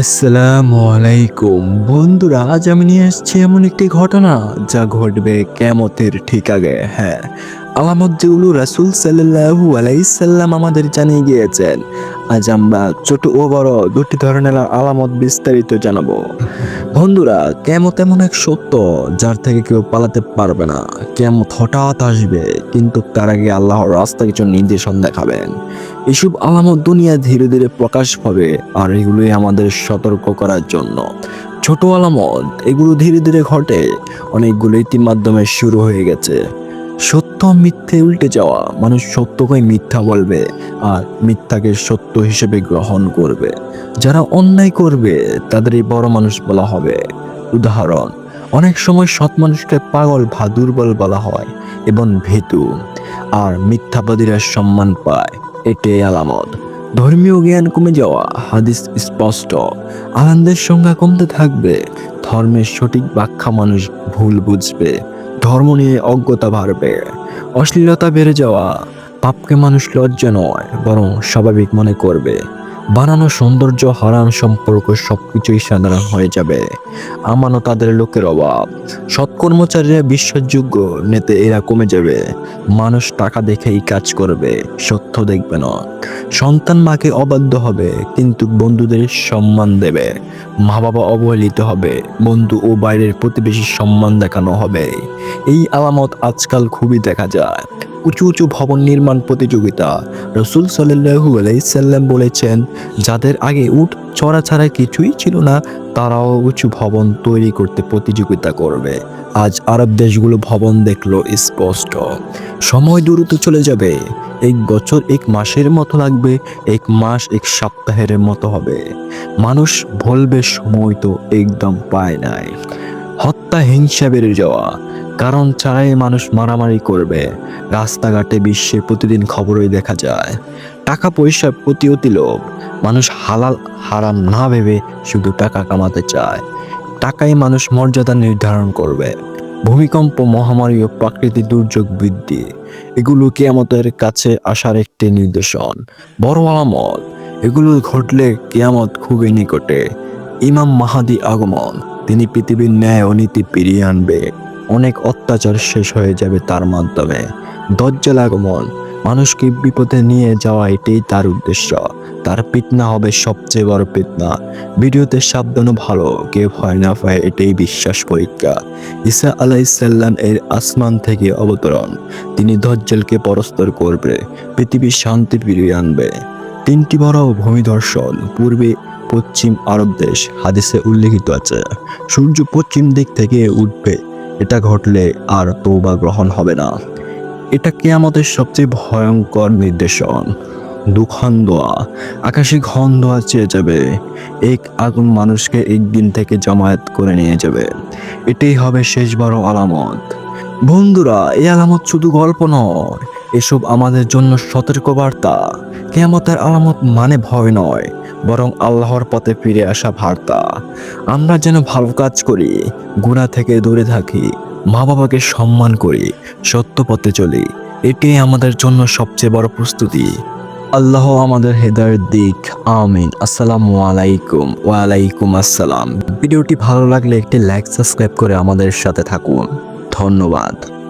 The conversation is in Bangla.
আসসালামু আলাইকুম। বন্ধুরা, আজ আমি নিয়ে এসেছি এমন একটি ঘটনা যা ঘটবে কেমতের ঠিক আগে। হ্যাঁ আলামত যেগুলো রাসুল সাল্লাহু আলাইসাল্লাম আমাদের জানিয়ে গিয়েছেন, আজ আমরা ছোট ও বড় দুটি ধরনের আলামত বিস্তারিত জানাব। বন্ধুরা, কেমত এমন এক সত্য যার থেকে কেউ পালাতে পারবে না। কেমত হঠাৎ আসবে, কিন্তু তার আগে আল্লাহর রাস্তা কিছু নির্দেশন দেখাবেন। এসব আলামত দুনিয়া ধীরে ধীরে প্রকাশ পাবে, আর এগুলোই আমাদের সতর্ক করার জন্য। ছোট আলামত, এগুলো ধীরে ধীরে ঘটে। অনেকগুলো ইতিমাধ্যমে শুরু হয়ে গেছে। সত্য মিথ্যে উল্টে যাওয়া, মানুষ সত্যকে মিথ্যা বলবে আর মিথ্যাকে সত্য হিসেবে গ্রহণ করবে। যারা অন্যায় করবে, তাদেরই বড় মানুষ বলা হবে। উদাহরণ, অনেক সময় সৎ মানুষকে পাগল বা দুর্বল বলা হয় এবং ভেতু, আর মিথ্যাবাদীরা সম্মান পায়। এটাই আলামত। ধর্মীয় জ্ঞান কমে যাওয়া, হাদিস স্পষ্ট। আনন্দের সংখ্যা কমতে থাকবে, ধর্মের সঠিক ব্যাখ্যা মানুষ ভুল বুঝবে। ধর্ম নিয়ে অজ্ঞতা বাড়বে। অশ্লীলতা বেড়ে যাওয়া পাপকে মানুষ লজ্জা নয়, বরং স্বাভাবিক মনে করবে। বানানো সৌন্দর্য হারান সম্পর্ক সবকিছুই সাধারণ হয়ে যাবে। আমানও তাদের লোকের অভাব। সৎকর্মচারীরা বিশ্বাসযোগ্য নেতে এরা কমে যাবে। মানুষ টাকা দেখেই কাজ করবে, সত্য দেখবে না। সন্তান মাকে অবাধ্য হবে, কিন্তু বন্ধুদের সম্মান দেবে। মা বাবা অবহেলিত হবে, বন্ধু ও বাইরের প্রতিবেশীর সম্মান দেখানো হবে। এই আলামত আজকাল খুবই দেখা যায়। উঁচু উঁচু ভবন নির্মাণ প্রতিযোগিতা। রসুল সাল্লাহু আলাইসাল্লাম বলেছেন, যাদের আগে উঠ চড়া ছাড়া কিছুই ছিল না, তারাও উঁচু ভবন তৈরি করতে প্রতিযোগিতা করবে। আজ আরব দেশগুলো ভবন দেখল স্পষ্ট। সময় দ্রুত চলে যাবে। এক বছর, এক মাসের মতো লাগবে, এক মাস, এক সপ্তাহের মতো হবে। মানুষ বলবে সময় তো একদম পায় নাই। হত্যা হিংসা বেড়ে যাওয়া কারণ ছাড়াই মানুষ মারামারি করবে। রাস্তাঘাটে বিশ্বে প্রতিদিন খবরই দেখা যায়। টাকা পয়সার প্রতি অতি লোভ। মানুষ হালাল, হারাম না ভেবে শুধু টাকা কামাতে চায়। টাকাই মানুষ মর্যাদা নির্ধারণ করবে। ভূমিকম্প, মহামারী ও প্রাকৃতিক দুর্যোগ বৃদ্ধি। এগুলো কেয়ামতের কাছে আসার একটি নির্দেশন বড় আলামত। এগুলো ঘটলে কেয়ামত খুবই নিকটে। ইমাম মাহাদি আগমন। তিনি পৃথিবীর ন্যায় অনীতি নীতি ফিরিয়ে আনবে। অনেক অত্যাচার শেষ হয়ে যাবে তার মাধ্যমে। দজ্জাল আগমন। মানুষকে বিপদে নিয়ে যাওয়া এটাই তার উদ্দেশ্য। তার পিতনা হবে সবচেয়ে বড় পিতনা ভিডিওতে সাবধানও ভালো, কেউ ভয় না পায়, এটাই বিশ্বাস পরীক্ষা। ঈসা আলাইসাল্লাম এর আসমান থেকে অবতরণ। তিনি দজ্জালকে পরস্তর করবে পৃথিবীর শান্তি ফিরিয়ে আনবে। তিনটি বড় ভূমিদর্শন পূর্বে পশ্চিম আরব দেশ, হাদিসে উল্লেখিত আছে। সূর্য পশ্চিম দিক থেকে উঠবে, এটা ঘটলে আর তৌবা গ্রহণ হবে না। এটা কেয়ামতের সবচেয়ে ভয়ঙ্কর নির্দেশন। দুখান দোয়া আকাশে ঘন দোয়া চেয়ে যাবে। এক আগুন মানুষকে একদিন থেকে জমায়েত করে নিয়ে যাবে। এটাই হবে শেষ বড় আলামত। বন্ধুরা, এই আলামত শুধু গল্প নয় এসব আমাদের জন্য সতর্ক বার্তা কেয়ামতের আলামত মানে ভয় নয়, বরং আল্লাহর পথে ফিরে আসা বার্তা। আমরা যেন ভালো কাজ করি গুণা থেকে দূরে থাকি মা বাবাকে সম্মান করি, সত্য পথে চলি এটাই আমাদের জন্য সবচেয়ে বড় প্রস্তুতি। আল্লাহ আমাদের হেদায়ের দিক, আমিন। আসসালামু আলাইকুম, ওয়ালাইকুম আসসালাম। ভিডিওটি ভালো লাগলে একটি লাইক, সাবস্ক্রাইব করে আমাদের সাথে থাকুন। ধন্যবাদ।